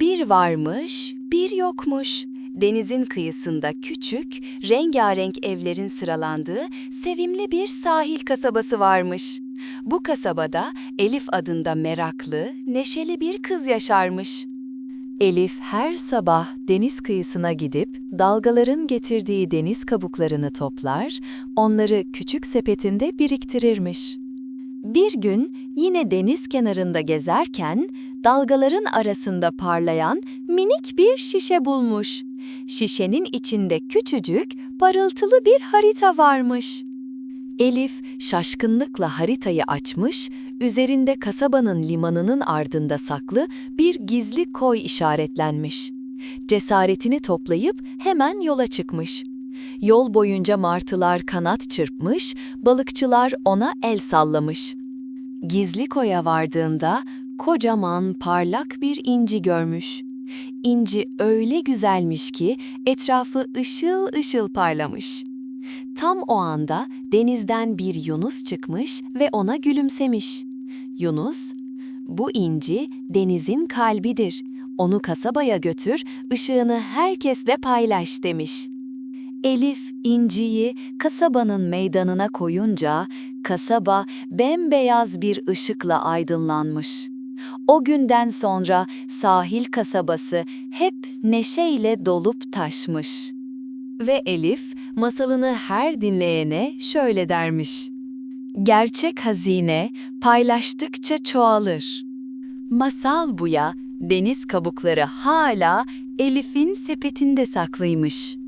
Bir varmış, bir yokmuş. Denizin kıyısında küçük, rengarenk evlerin sıralandığı sevimli bir sahil kasabası varmış. Bu kasabada Elif adında meraklı, neşeli bir kız yaşarmış. Elif her sabah deniz kıyısına gidip dalgaların getirdiği deniz kabuklarını toplar, onları küçük sepetinde biriktirirmiş. Bir gün yine deniz kenarında gezerken dalgaların arasında parlayan minik bir şişe bulmuş. Şişenin içinde küçücük, parıltılı bir harita varmış. Elif şaşkınlıkla haritayı açmış, üzerinde kasabanın limanının ardında saklı bir gizli koy işaretlenmiş. Cesaretini toplayıp hemen yola çıkmış. Yol boyunca martılar kanat çırpmış, balıkçılar ona el sallamış. Gizli koya vardığında kocaman parlak bir inci görmüş. İnci öyle güzelmiş ki etrafı ışıl ışıl parlamış. Tam o anda denizden bir Yunus çıkmış ve ona gülümsemiş. Yunus, bu inci denizin kalbidir. Onu kasabaya götür, ışığını herkesle paylaş demiş. Elif inciyi kasabanın meydanına koyunca kasaba bembeyaz bir ışıkla aydınlanmış. O günden sonra sahil kasabası hep neşeyle dolup taşmış. Ve Elif masalını her dinleyene şöyle dermiş. Gerçek hazine paylaştıkça çoğalır. Masal buya deniz kabukları hala Elif'in sepetinde saklıymış.